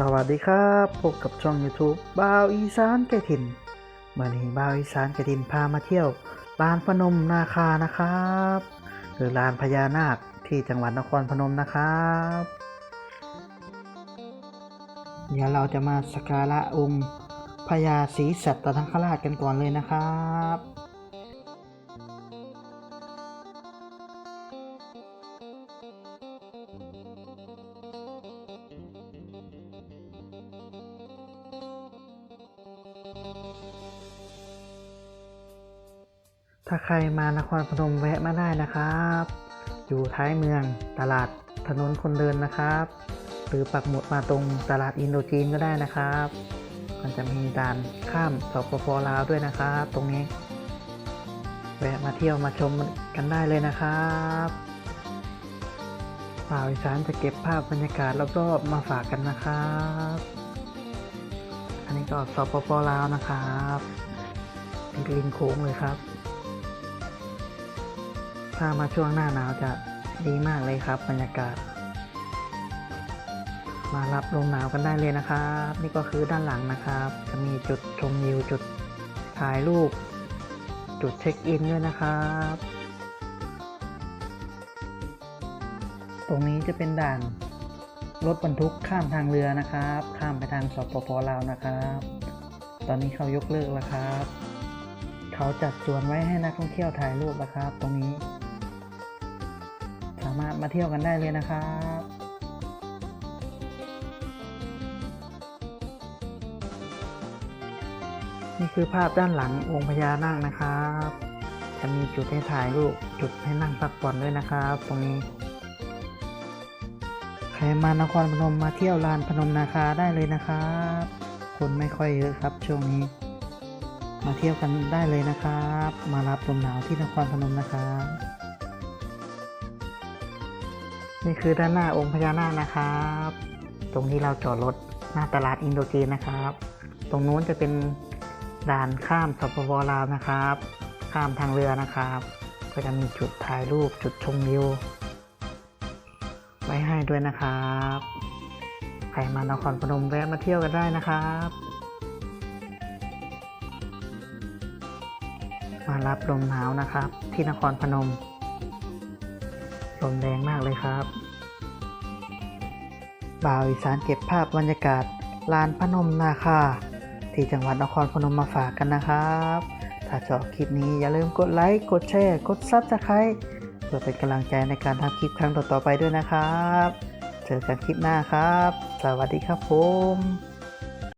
สวัสดีครับ พบกับช่อง YouTube บ่าวอีสานแก่ถิ่นมื่อนี้บ่าวอีสานแก่ถิ่นพามาเที่ยวลานพนมนาคานะครับหรือลานพญานาคที่จังหวัดนครพนมนะครับ เดี๋ยวเราจะมาสักการะองค์พญาศรีสัตตนคราชกันก่อนเลยนะครับ ถ้าใครมานครพนมแวะมาได้นะครับ อยู่ท้ายเมืองตลาดถนนคนเดินนะครับ หรือปักหมุดมาตรงตลาดอินโดจีนก็ได้นะครับ มันจะมีด่านข้ามสปปลาวด้วยนะครับ ตรงนี้ แวะมาเที่ยวมาชมกันได้เลยนะครับป่าวอีสานจะเก็บภาพบรรยากาศรอบๆมาฝากกันนะครับ อันนี้ก็สปปลาวนะครับติดริมโค้งเลยครับ ถ้ามาช่วงหน้าหนาวจะดีมากเลยครับบรรยากาศ มารับลมหนาวกันได้เลยนะครับ นี่ก็คือด้านหลังนะครับ จะมีจุดชมวิวจุดถ่ายรูป จุดเช็คอินด้วยนะครับ ตรงนี้จะเป็นด่านรถบรรทุกข้ามทางเรือนะครับ ข้ามไปทางสปปลาวนะครับ ตอนนี้เขายกเลิกแล้วครับ เขาจัดสวนไว้ให้นักท่องเที่ยวถ่ายรูปนะครับ ตรงนี้ามารถมาเที่ยวกันได้เลยนะครับนี่คือภาพด้านหลังองค์พญานาคนะครับ จะมีจุดให้ถ่ายรูปจุดให้นั่งพักผ่อนด้วยนะครับ ตรงนี้ ใครมานครพนมมาเที่ยวลานพนมนาคาได้เลยนะครับ คนไม่ค่อยเยอะครับช่วงนี้ มาเที่ยวกันได้เลยนะครับ มารับลมหนาวที่นครพนมนะครับ นี่คือด้านหน้าองค์พญานาคนะครับ ตรงที่เราจอดรถหน้าตลาดอินโดจีนนะครับ ตรงนู้นจะเป็นด่านข้ามสปปลาวนะครับ ข้ามทางเรือนะครับ ก็จะมีจุดถ่ายรูปจุดชมวิวไว้ให้ด้วยนะครับ ใครมานครพนมแวะมาเที่ยวกันได้นะครับ มารับลมหนาวนะครับ ที่นครพนม ลมแรงมากเลยครับ บ่าวอีสานเก็บภาพบรรยากาศลานพนมนาคา ที่จังหวัดนครพนมมาฝากกันนะครับ ถ้าชอบคลิปนี้อย่าลืมกดไลค์ กดแชร์ กดซับสไครต์เพื่อเป็นกำลังใจในการทำคลิปครั้งต่อๆไปด้วยนะครับ เจอกันคลิปหน้าครับ สวัสดีครับผม